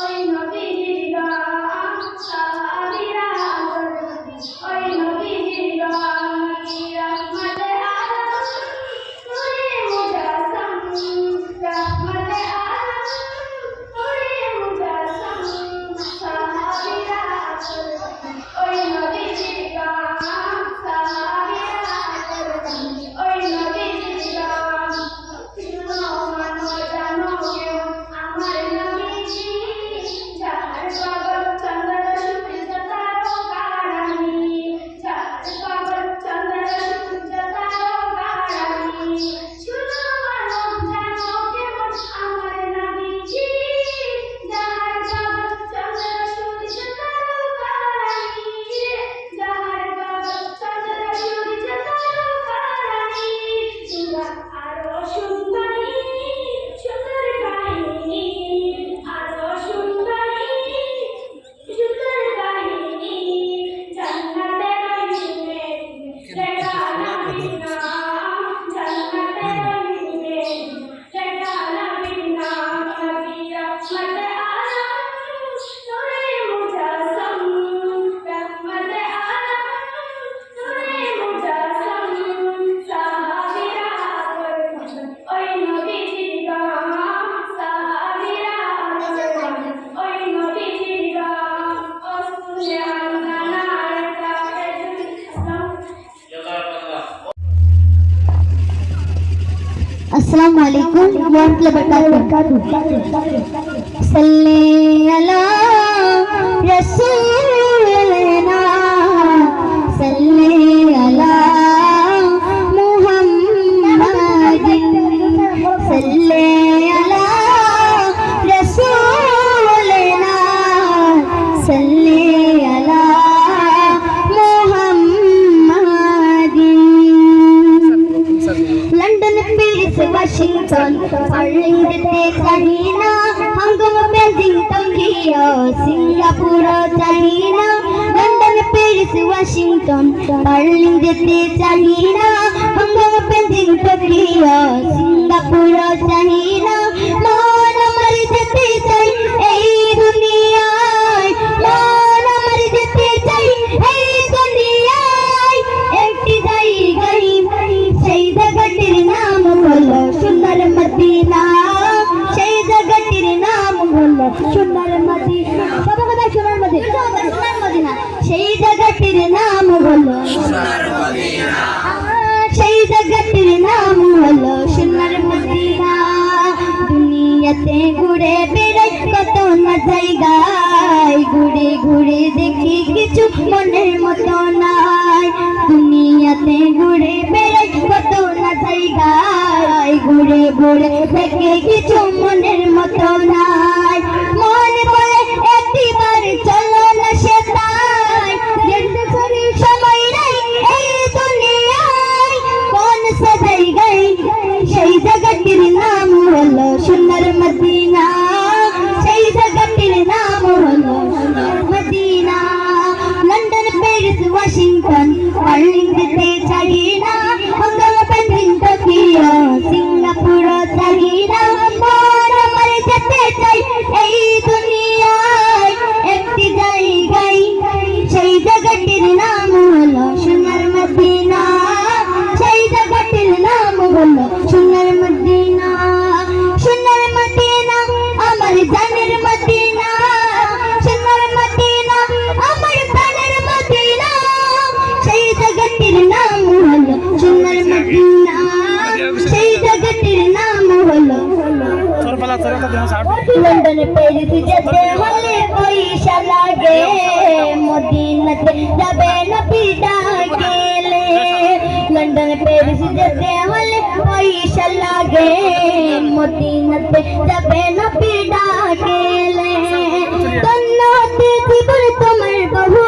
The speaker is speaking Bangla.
Oh, you know, we did it. Assalamualaikum warahmatullahi wabarakatuh. Sallallahu Rasul. Washington Foreign dete China Hong Kong Beijing Tokyo Singapore China London Paris Washington Berlin dete China Hong Kong Beijing Tokyo Singapore China সোনার মাটি কথা সেই জায়গাটির নাম হলো সেই সোনার মদিনা ঘুরে বেড়াই কত না জায়গায় ঘুরে ঘুরে দেখি কিছু মনের মতন। घुरे थे चुमनर मत नाय लंदन पेरिस जदे मले कोई शलागे मदीनत जबे नबी डाकेले लंदन पेरिस जदे मले कोई शलागे मदीनत जबे नबी डाकेले तन्नत दिबर तुमर बहु